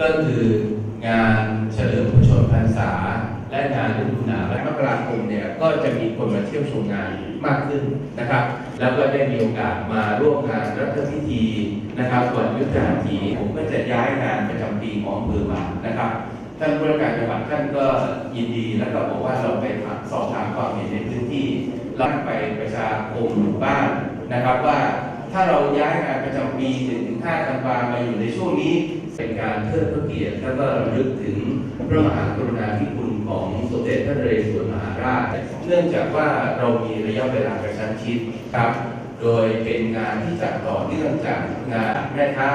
ก็คืองานเฉลิมพระชนมพรรษา และงานฤดูหนาวและมกราคมเนี่ยก็จะมีคนมาเที่ยวชมงานมากขึ้นนะครับ แล้วก็ได้มีโอกาสมาร่วมงานรัฐพิธีนะครับวันยุทธหัตถีผมก็จะย้ายงานประจำปีของอำเภอมานะครับท่านผู้ว่าการจังหวัดท่านก็ยินดีแล้วก็บอกว่าเราไปสอบถามความเห็นในพื้นที่ลั่นไปประชาคมหมู่บ้านนะครับว่า ถ้าเราย้ายงานประจำปีถึง5ธันวามาอยู่ในช่วงนี้ เป็นการเทิดพระเกียรติแล้วก็ระลึกถึงพระมหากรุณาธิคุณของสมเด็จพระนเรศวรมหาราช เนื่องจากว่าเรามีระยะเวลากระชั้นชิดครับ โดยเป็นงานที่จัดต่อเนื่องจากงานแม่ค้า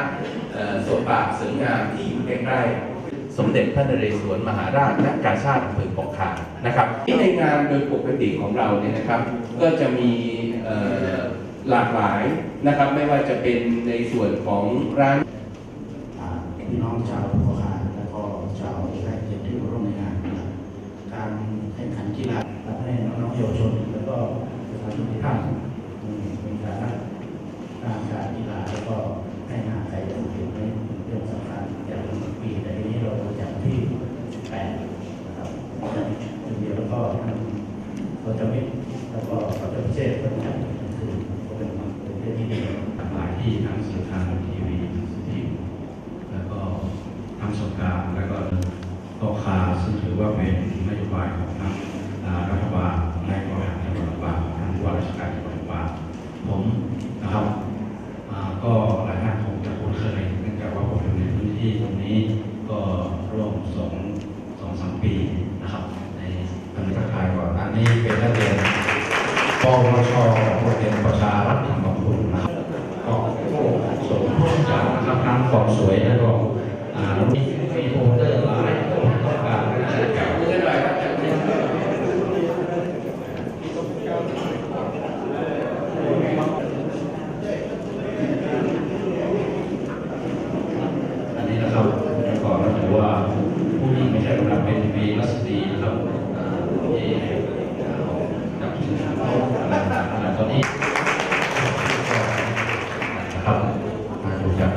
เอ่อสมบากเสริมงามที่อยู่ใกล้ๆสมเด็จพระนเรศวรมหาราชและกาชาติอำเภอปกคานะครับที่ในงานโดยปกติของเราเนี่ยนะครับ ก็จะมี หลากหลายนะครับ ไม่ว่าจะเป็นในส่วนของร้านพี่น้องชาวโคราชแล้วก็ชาวเอกราชเกียรติที่ร่วมในงานนะครับการแข่งขันกีฬาให้น้องๆเยาวชน แล้วก็ประชาชนที่ท่านมีมีการรักการการกีฬาแล้วก็ให้หน้าใจกันเกี่ยวกับเรื่องสำคัญอย่างปีแต่ทีนี้เราจัดที่แปดนะครับเดียวแล้วก็ทางเราจะไม่แล้วก็เราจะพิเศษก็จัดคือก็เป็นเป็นเรื่องที่ดี หลายที่ทั้งสื่อทางทีวีหนังสือพิมพ์แล้วก็ทางสงกรารแล้วก็โตคาซึ่งถือ ว่าเป็นนโยบายของทางรัฐบาลในบริหารจังหวัดลำปางทางผู้ว่าราชการจังหวัดลำปางผมนะครับก็หลายท่านคงจะคุ้นเคยเนื่องจากว่าผมอยู่ในพื้นที่ตรงนี้ก็ร่วมสองสองสามปีนะครับ ในทางทักทายก่อนอันนี้เป็นนักเรียนปวชโรงเรียนประชารัฐธรรมคุณนะครับก็โอ้โหสมพระเจ้านะครับทั้งความสวยและก็ นะครับมาดูจาก